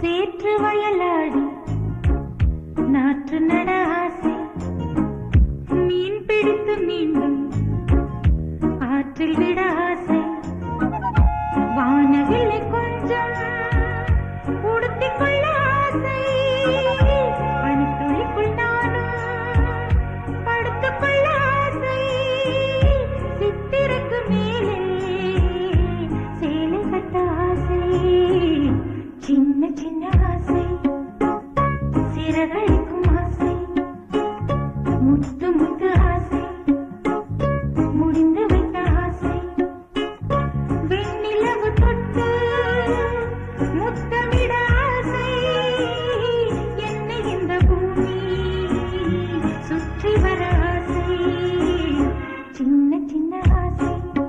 சேற்று வயலாடி நாற்று நட ஆசை. மீன் பிடித்து மீண்டும் ஆற்றில் விட ஆசை. வானவில்லை கொஞ்சம் உடுத்திக் கொள்ள ஆசை. பனித்துளிக்குள் நானும் படுத்துக் மேலே சேலை கட்ட عليكم ஆசை. முடித்து முடித்து ஆசை. முடிந்து விட்ட ஆசை. வெண்ணிலவு தொட்டு முத்தமிட சின்ன சின்ன ஆசை.